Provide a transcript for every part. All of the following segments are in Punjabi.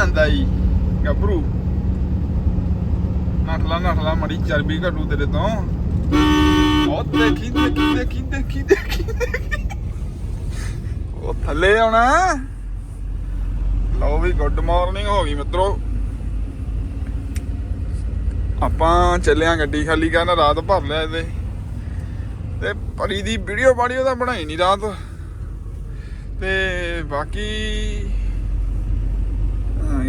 ਜਾਂਦਾ ਈ, ਗੱਭਰੂ। ਨਠਲਾ ਨਠਲਾ ਮੜੀ ਚਰਬੀ ਘਟੂ ਤੇਰੇ ਤੋਂ। ਉਹ ਦੇਖੀ ਦੇਖੀ ਦੇਖੀ ਦੇਖੀ ਦੇਖੀ ਉਹ ਥੱਲੇ ਆਉਣਾ। ਲਓ ਵੀ ਗੁੱਡ ਮਾਰਨਿੰਗ ਹੋ ਗਈ ਮਿੱਤਰੋ। ਆਪਾਂ ਚੱਲਿਆ ਗੱਡੀ ਖਾਲੀ ਕਰਨ, ਰਾਤ ਭਰ ਲਿਆ ਇਹਦੇ। ਤੇ ਪਰੀ ਦੀ ਵੀਡੀਓ ਬਾੜੀ ਉਹਦਾ ਬਣਾਈ ਨਹੀਂ ਰਾਤ। ਤੇ ਬਾਕੀ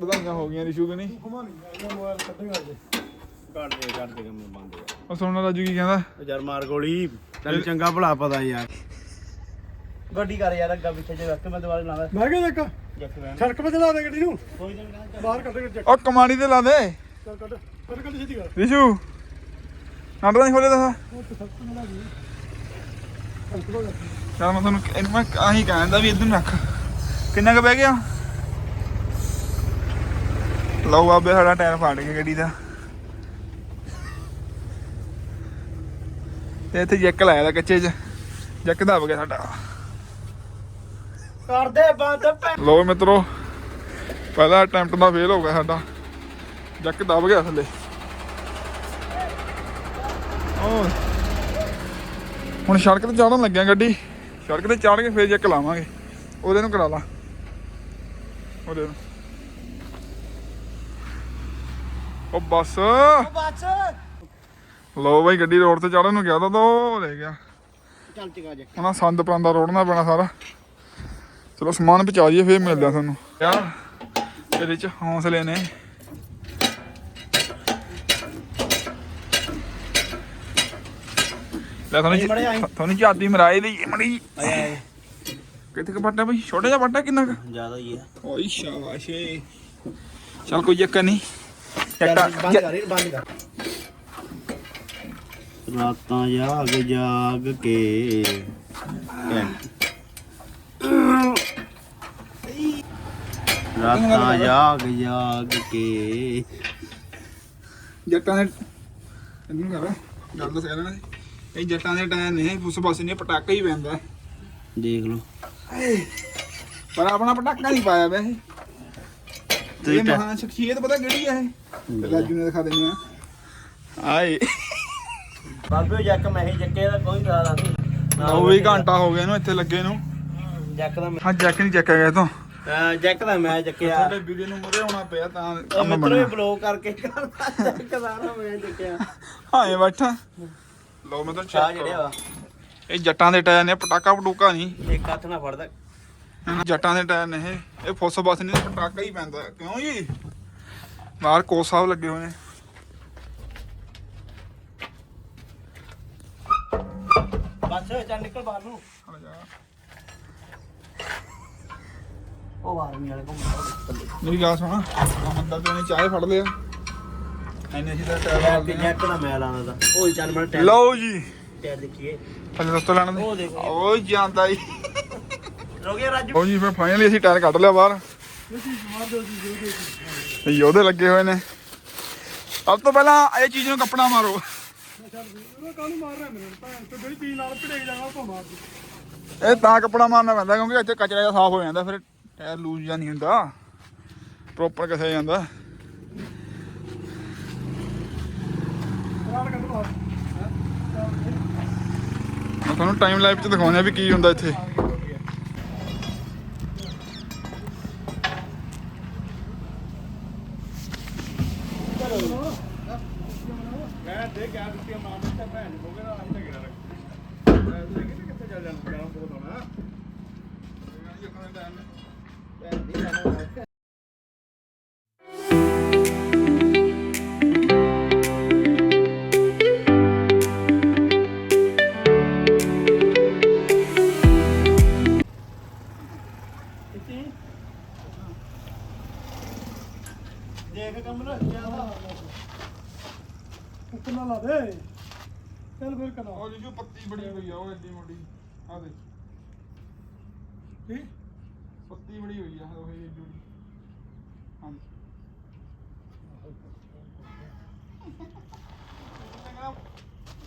ਵਧਾਈਆਂ ਹੋ ਗਈਆਂ ਰਿਸ਼ੂ ਕਿ ਨਹੀਂ। ਕੱਢ ਦੇ ਕੱਢ ਦੇ ਕੰਮ ਬੰਦ ਉਹ ਸੁਣਨ ਰਾਜੂ ਕੀ ਕਹਿੰਦਾ? ਯਾਰ ਮਾਰ ਗੋਲੀ ਤੈਨੂੰ ਚੰਗਾ ਭਲਾ ਪਤਾ ਯਾਰ। ਗੱਡੀ ਕਰ ਯਾਰ ਅੱਗਾ ਪਿੱਛੇ ਜੇ ਰੱਖ ਮੈਂ ਦੁਬਾਰਾ ਲਾਵਾਂ ਮੈਂ ਕਿਹਾ ਦੇਖ ਸੜਕ 'ਤੇ ਚਲਾ ਦੇ ਗੱਡੀ ਨੂੰ। ਕੋਈ ਦਿਨ ਕਹਿੰਦਾ ਬਾਹਰ ਕੱਢ ਕੇ ਚੱਕ। ਉਹ ਕਮਾਣੀ ਤੇ ਲਾ ਦੇ। ਚੱਲ ਕੱਢ ਕੱਢ ਕੱਢ ਛੇਤੀ ਕਰ। ਰਿਸ਼ੂ ਨਹੀਂ ਖੋਲੇ ਦਾ ਲਾ ਜਾ। ਚਲ ਮੈਂ ਤੁਹਾਨੂੰ ਇਹਨੂੰ ਮੈਂ ਆਹੀ ਕਹਿੰਦਾ ਵੀ ਇਧਰ ਰੱਖ। ਕਿੰਨਾ ਕੁ ਬਹਿ ਗਿਆ? ਲਓ ਆਬੇ ਸਾਡਾ ਟਾਇਰ ਫਾੜ ਗਿਆ ਗੱਡੀ ਦਾ। ਤੇ ਇੱਥੇ ਜੈਕ ਲਾਇਆ ਦਾ ਕੱਚੇ 'ਚ। ਜੈਕ ਦਬ ਗਿਆ ਸਾਡਾ। ਕਰ ਦੇ ਬੰਦ ਲਓ ਮਿੱਤਰੋ ਪਹਿਲਾ ਅਟੈਂਪਟ ਦਾ ਫੇਲ ਹੋ ਗਿਆ ਸਾਡਾ। ਜੱਕ ਦਬ ਗਿਆ ਥੱਲੇ। ਹੁਣ ਸੜਕ ਤੇ ਚੜਨ ਲੱਗਿਆ ਗੱਡੀ। ਸੜਕ ਤੇ ਚੜ ਕੇ ਫੇਰ ਜੱਕ ਲਾਵਾਂਗੇ। ਉਹਦੇ ਨੂੰ ਕਰਾ ਲਾ। ਉਹਦੇ ਨੂੰ। ਉਹ ਬੱਸ। ਬੱਸ। ਲਓ ਬਾਈ ਗੱਡੀ ਰੋਡ ਤੇ ਚੜਨ ਨੂੰ ਗਿਆ ਤਾਂ ਉਹ ਲੈ ਗਿਆ। ਚੱਲ ਚਗਾ ਜਾ। ਉਹਨਾਂ ਸੰਦ ਪਾਂਦਾ ਰੋੜਨਾ ਪੈਣਾ ਸਾਰਾ। ਚਲੋ ਸਮਾਨ ਪਹੁੰਚਾ ਦਈਏ ਫੇਰ ਮਿਲਦੇ ਆ ਤੁਹਾਨੂੰ। ਯਾਰ ਇਹਦੇ ਚ ਹੌਸਲੇ ਨੇ। ਲੈ ਤੁਹਾਨੂੰ ਤੁਹਾਨੂੰ ਚਾਦੀ ਮਰਾਏ ਦੀ ਮੜੀ। ਕਿੱਥੇ ਕ ਪੱਟਾ ਬਈ? ਛੋਟਾ ਜਿਹਾ ਪੱਟਾ ਕਿੰਨਾ ਕੁ? ਜ਼ਿਆਦਾ ਹੀ ਆ। ਓਏ ਸ਼ਾਬਾਸ਼। ਚਲ ਕੋਈ ਚੱਕਰ ਨਹੀਂ। ਬੰਦ ਕਰ ਇਹ ਬੰਦ ਕਰ। ਰਾਤਾਂ ਜਾਗ ਜਾਗ ਕੇ। ਰਾਤਾਂ ਜਾਗ ਜਾਗ ਕੇ। ਜੱਟਾਂ ਦੇ ਇਹਨੂੰ ਕਰ। ਗੱਲ ਦੱਸ ਕਹਿਣਾ ਇਹ ਜੱਟਾਂ ਦੇ ਟਾਇਰ ਨੇ ਉਸ ਪਾਸੇ ਨੇ ਪਟਾਕਾ ਹੀ ਪੈਂਦਾ। ਦੇਖ ਲਓ। ਪਰ ਆਪਣਾ ਪਟਾਕਾ ਨਹੀਂ ਪਾਇਆ ਵੈਸੇ ਇਹ ਮਹਾਨ ਸ਼ਖਸੀਅਤ ਪਤਾ ਕਿਹੜੀ ਹੈ ਇਹ? ਰਾਜੂ ਨੇ ਦਿਖਾ ਦਿੰਦੇ ਆ ਆਏ। ਬਾਬੇ ਜੱਕ ਮੈਂ ਹੀ ਜੱਕੇ ਦਾ ਕੋਈ ਖਿਆਲ ਨਹੀਂ ਉਹ ਵੀ ਘੰਟਾ ਹੋ ਗਿਆ ਇਹਨੂੰ ਇੱਥੇ ਲੱਗੇ ਨੂੰ। ਜੱਕ ਦਾ ਮੈਂ ਹਾਂ ਜੈਕ ਨਹੀਂ ਚੱਕਿਆ ਗਿਆ ਤੋਂ ਅਹ ਜੱਕ ਦਾ ਮੈਂ ਜੱਕਿਆ। ਤੁਹਾਡੇ ਵੀਡੀਓ ਨੂੰ ਮੁਰੇ ਆਉਣਾ ਪਿਆ ਤਾਂ ਉਹ ਕੰਮ ਮਿੱਤਰੋ ਬਣਿਆ ਬਲੌਗ ਕਰਕੇ ਕਰਦਾ ਜੱਕ ਦਾ ਨਾ ਮੈਂ ਜੱਕਿਆ। ਹਾਂ ਇਹ ਬੈਠਾ। ਲਓ ਮੈਂ ਤਾਂ ਜਿਹੜੇ ਵਾ ਇਹ ਜੱਟਾਂ ਦੇ ਟਾਇਰ ਨੇ ਪਟਾਕਾ ਪਟੂਕਾ ਨਹੀਂ। ਇੱਕ ਹੱਥ ਨਾਲ ਫੜਦਾ। ਜੱਟਾਂ ਦੇ ਟਾਇਰ ਨੇ ਇਹ। ਇਹ ਫੁੱਸ ਬਸ ਨਹੀਂ ਪਟਾਕਾ ਹੀ ਪੈਂਦਾ। ਕਿਉਂ ਜੀ? ਬਾਹਰ ਕੋਚ ਸਾਹਿਬ ਲੱਗੇ ਹੋਏ ਨੇ। ਬਸ ਚੱਲ ਨਿਕਲ ਬਾਹਰ ਨੂੰ। ਉਹ ਆਰਮੀ ਵਾਲੇ ਘੁੰਮ ਮੇਰੀ ਗੱਲ ਸੁਣ। ਮੰਦਰ ਤੋਂ ਨੇ ਚਾਹ ਫੜ ਲਿਆ। ਐਨੇ ਅਸੀਂ ਤਾਂ ਟਾਇਰ ਰਿਹਾ ਮਾਰਦੇ ਕਿ ਆ ਜੱਕ ਦਾ ਮੈਲ ਆਉਂਦਾ ਦਾ ਉਹ ਚੱਲ ਮੈਂ ਟਾਇਰ ਲਓ ਜੀ। ਟਾਇਰ ਦੇਖੀਏ। ਪਹਿਲੇ ਦੋਸਤੋ ਲੈਣ ਦੇ। ਉਹ ਦੇਖੋ। ਓਏ ਜਾਂਦਾ ਜੀ। ਰੋਗੇ ਰਾਜੂ? ਲਓ ਜੀ, ਫਿਰ ਫਾਈਨਲੀ ਅਸੀਂ ਟਾਇਰ ਕੱਢ ਲਿਆ ਬਾਹਰ। ਯੋਧੇ ਲੱਗੇ ਹੋਏ ਨੇ। ਸਭ ਤੋਂ ਪਹਿਲਾਂ ਇਹ ਚੀਜ਼ ਨੂੰ ਕੱਪੜਾ ਮਾਰੋ। ਇਹ ਤਾਂ ਕੱਪੜਾ ਮਾਰਨਾ ਪੈਂਦਾ ਕਿਉਂਕਿ ਇੱਥੇ ਕਚਰਾ ਜਿਹਾ ਸਾਫ਼ ਹੋ ਜਾਂਦਾ, ਫਿਰ ਟਾਇਰ ਲੂਜ਼ ਜਾਂ ਨਹੀਂ ਹੁੰਦਾ। ਪ੍ਰੋਪਰ ਕਿਥੇ ਜਾਂਦਾ ਤੁਹਾਨੂੰ ਟਾਈਮ ਲਾਈਫ 'ਚ ਦਿਖਾਉਂਦਾ ਵੀ ਕੀ ਹੁੰਦਾ ਇੱਥੇ ਮੈਂ ਦੇ ਗਿਆ ਦਿੱਤੀ ਮਾਰ ਦਿੱਤਾ ਭੈਣ ਨੂੰ ਹੋਗੇ ਨਾ ਅਸੀਂ ਤਾਂ ਗਿਰਾ ਰੱਖ ਮੈਂ ਤੇ ਕਿੱਥੇ ਚੱਲ ਜਾਣਾ ਜਾਣਾ ਬਹੁਤ ਹੋਣਾ ਭੈਣ ਦੀ ਜਾਣਾ ਦੇਖ ਕਮਲ ਜ਼ਿਆਦਾ ਉੱਪਰ ਨਾ ਲਾ ਦੇ। ਚੱਲ ਫਿਰ ਕਰਾ ਉਹ ਜੀ ਪੱਤੀ ਬੜੀ ਹੋਈ ਆ, ਉਹ ਐਡੀ ਮੋਟੀ। ਆ ਦੇ ਕੀ ਪੱਤੀ ਬੜੀ ਹੋਈ ਆ ਉਹ ਇਹ ਜੁੜੀ ਹਾਂਜੀ।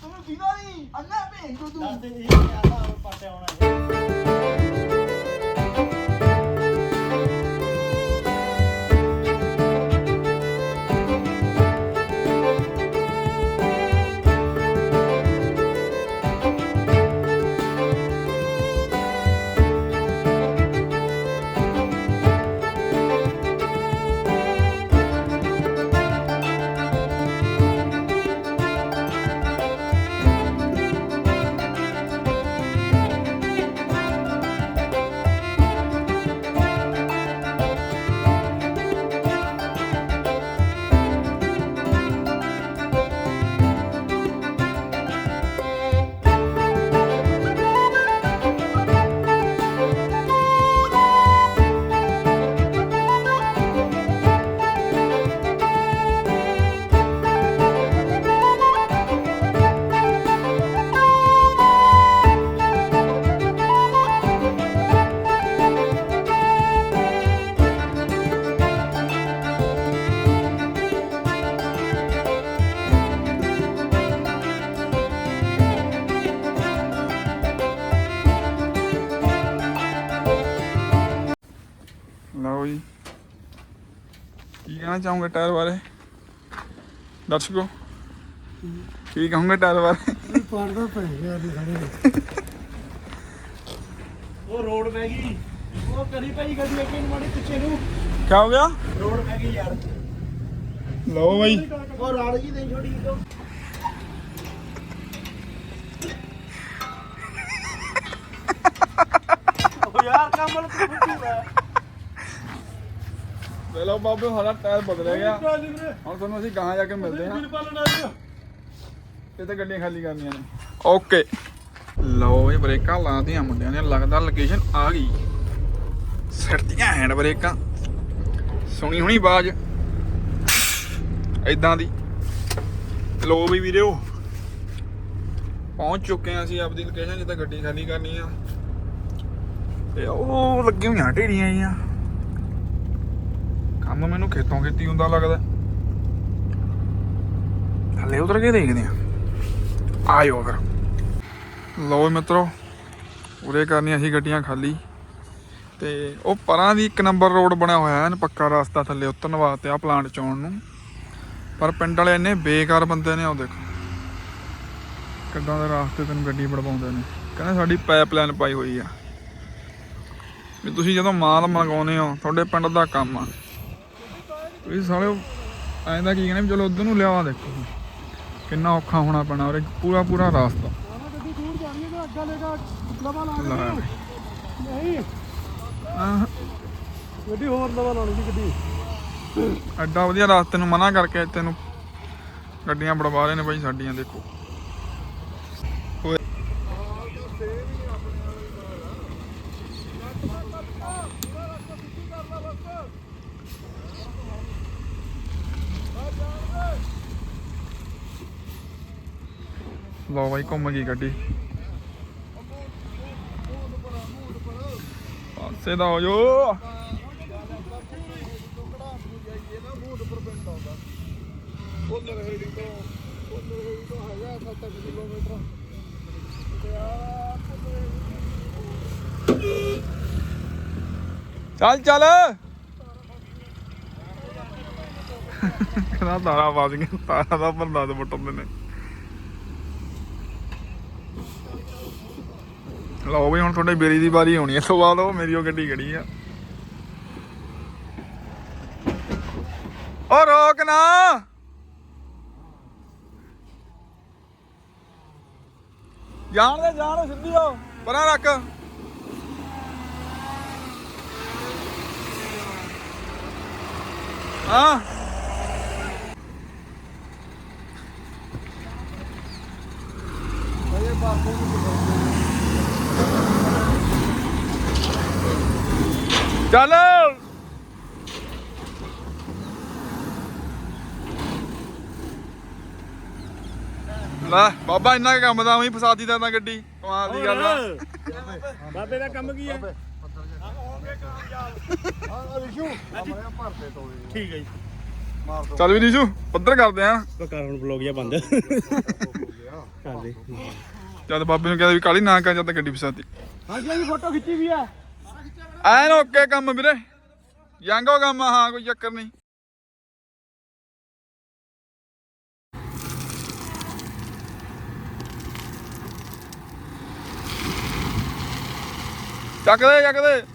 ਤੁਹਾਨੂੰ ਦੀਦਾ ਨਹੀਂ ਅੰਨਾ ਭੇਜ ਦੋ ਦੱਸ ਦੇ ਇਹ ਜ਼ਿਆਦਾ ਪਾਟੇ ਆਉਣਾ ਹੈ? ਕੀ ਕਹਿਣਾ ਚਾਹੋਗੇ ਟਾਇਰ ਬਾਰੇ ਦਰਸ਼ਕੋ ਕੀ ਕਹੋਗੇ ਟਾਇਰ ਬਾਰੇ ਪਾੜਦਾ ਪੈ ਗਿਆ ਦੀ ਖੜੇ ਉਹ ਰੋਡ ਪੈ ਗਈ ਉਹ ਕਰੀ ਭਾਈ ਗੱਡੀ ਅੱਗੇ ਨੂੰ ਮਾੜੀ ਪਿੱਛੇ ਨੂੰ ਕੀ ਹੋ ਗਿਆ ਰੋਡ ਪੈ ਗਈ ਯਾਰ ਲਓ ਬਾਈ ਉਹ ਰਾੜ ਜੀ ਦੇ ਛੋੜੀ ਤੋਂ ਉਹ ਯਾਰ ਕਮਲ ਤੂੰ ਫੁੱਟੀ ਵਾ ਲਓ ਬਾਬੇ ਸਾਡਾ ਟਾਇਰ ਬਦਲ ਗਿਆ। ਹੁਣ ਤੁਹਾਨੂੰ ਅਸੀਂ ਗਾਹਾਂ ਜਾ ਕੇ ਮਿਲਦੇ ਹਾਂ। ਆ ਇਹ ਤਾਂ ਗੱਡੀਆਂ ਖਾਲੀ ਕਰਨੀਆਂ ਨੇ। ਓਕੇ। ਲਓ ਇਹ ਬ੍ਰੇਕਾਂ ਲਾਤੀਆਂ ਮੁੰਡਿਆਂ ਨੇ ਲੱਗਦਾ ਲੋਕੇਸ਼ਨ ਆ ਗਈ। ਸਿਰਤੀਆਂ ਹੈਂਡ ਬ੍ਰੇਕਾਂ। ਸੁਣੀ ਹੁਣੀ ਬਾਜ ਇਦਾਂ ਦੀ। ਲੋ ਵੀ ਵੀਰੋ ਪਹੁੰਚ ਚੁੱਕੇ ਹਾਂ ਅਸੀਂ ਆਪਦੀ ਲੋਕੇਸ਼ਨ ਜਿੱਥੇ ਗੱਡੀ ਖਾਲੀ ਕਰਨੀ ਆ। ਤੇ ਉਹ ਲੱਗੀ ਹੋਈਆਂ ਢੇਰੀਆਂ ਆਈਆਂ ਕੰਮ ਮੈਨੂੰ ਖੇਤੋਂ ਖੇਤੀ ਹੁੰਦਾ ਲੱਗਦਾ। ਥੱਲੇ ਉਤਰ ਕੇ ਦੇਖਦੇ ਆ ਆਇਓ ਫਿਰ ਲਓ ਮਿੱਤਰੋ, ਉਰੇ ਕਰਨੀਆਂ ਸੀ ਗੱਡੀਆਂ ਖਾਲੀ। ਤੇ ਉਹ ਪਰਾਂ ਦੀ ਇੱਕ ਨੰਬਰ ਰੋਡ ਬਣਿਆ ਹੋਇਆ ਹੈ ਪੱਕਾ ਰਸਤਾ ਥੱਲੇ ਉਤਰਨ ਵਾਸਤੇ ਆ ਪਲਾਂਟ ਚੌਣ ਨੂੰ। ਪਰ ਪਿੰਡ ਵਾਲੇ ਇੰਨੇ ਬੇਕਾਰ ਬੰਦੇ ਨੇ ਉਹ ਦੇਖੋ। ਕਿੱਦਾਂ ਦੇ ਰਾਸਤੇ ਤੈਨੂੰ ਗੱਡੀ ਬੜਵਾਉਂਦੇ ਨੇ। ਕਹਿੰਦੇ ਸਾਡੀ ਪਾਈਪਲਾਈਨ ਪਾਈ ਹੋਈ ਆ। ਵੀ ਤੁਸੀਂ ਜਦੋਂ ਮਾਲ ਮੰਗਾਉਨੇ ਹੋ, ਤੁਹਾਡੇ ਪਿੰਡ ਦਾ ਕੰਮ ਆ। ਤੁਸੀਂ ਸਾਲਿਓ, ਐਂ ਕੀ ਕਹਿੰਦੇ ਵੀ ਚਲੋ ਉਧਰ ਨੂੰ ਲਿਆਵਾ ਦੇਖੋ। ਕਿੰਨਾ ਔਖਾ ਹੋਣਾ ਪੈਣਾ ਔਰ ਪੂਰਾ ਪੂਰਾ ਰਾਸਤਾ। ਗੱਡੀ ਹੋਰ ਲਵਾ ਲਾਉਣੀ ਸੀ ਗੱਡੀ ਐਡਾ ਵਧੀਆ ਰਾਸਤੇ ਨੂੰ ਮਨਾ ਕਰਕੇ ਤੈਨੂੰ ਗੱਡੀਆਂ ਬੜਵਾ ਰਹੇ ਨੇ ਬਾਈ ਸਾਡੀਆਂ, ਦੇਖੋ। ਲਓ ਬਾਈ, ਘੁੰਮ ਗਈ ਗੱਡੀ। ਪਾਸੇ ਦਾ ਹੋ ਜੋ। ਚੱਲ ਚੱਲ। ਕਹਿੰਦਾ ਤਾਰਾ ਵੱਜ ਗਿਆ ਤਾਰਾ ਦਾ ਬੰਦਾ ਤੇ ਬਟਨ ਨੇ। ਲਓ ਬਈ ਹੁਣ ਤੁਹਾਡੇ ਬੇਰੀ ਦੀ ਵਾਰੀ ਆਉਣੀ ਹੈ ਤੋਂ ਬਾਅਦ ਉਹ ਮੇਰੀ ਉਹ ਗੱਡੀ ਖੜੀ ਆ। ਓ ਰੋਕ ਨਾ। ਜਾਣ ਦੇ, ਜਾਣ ਸਿੱਧੀ ਹੋ ਪਰਾਂ ਰੱਖ। ਹਾਂ। ਚੱਲ ਬਾਬਾ ਇੰਨਾ ਕੰਮ ਦਾ ਉਹੀ ਫਸਾਦੀ ਦਾ ਤਾਂ ਗੱਡੀ ਕਮਾਲ ਦੀ ਗੱਲ ਆ। ਬਾਬੇ ਦਾ ਕੰਮ ਕੀ ਹੈ ਚੱਲ ਵੀ ਨੀਸ਼ੂ ਪੱਧਰ ਕਰਦੇ ਆ। ਕਰ ਹੁਣ ਬਲੌਗ ਜਾਂ ਬੰਦ। ਚੱਲ ਬਾਬੇ ਨੂੰ ਕਹਿੰਦਾ ਵੀ ਕਾਲੀ ਨਾ ਕਰ ਜਦ ਗੱਡੀ ਫਸਾਤੀ। ਹਾਂਜੀ ਜੀ ਫੋਟੋ ਖਿੱਚੀ ਵੀ ਆ। ਐਨ ਓਕੇ ਕੰਮ ਵੀਰੇ। ਯੰਗੋ ਕੰਮ ਹਾਂ ਕੋਈ ਚੱਕਰ ਨਹੀਂ। ਚੱਕ ਦੇ।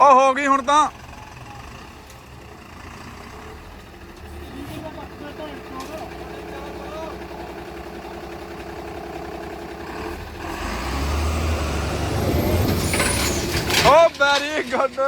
ਉਹ ਹੋ ਗਈ ਹੁਣ ਤਾਂ। ਓ ਵੈਰੀ ਗੁੱਡ।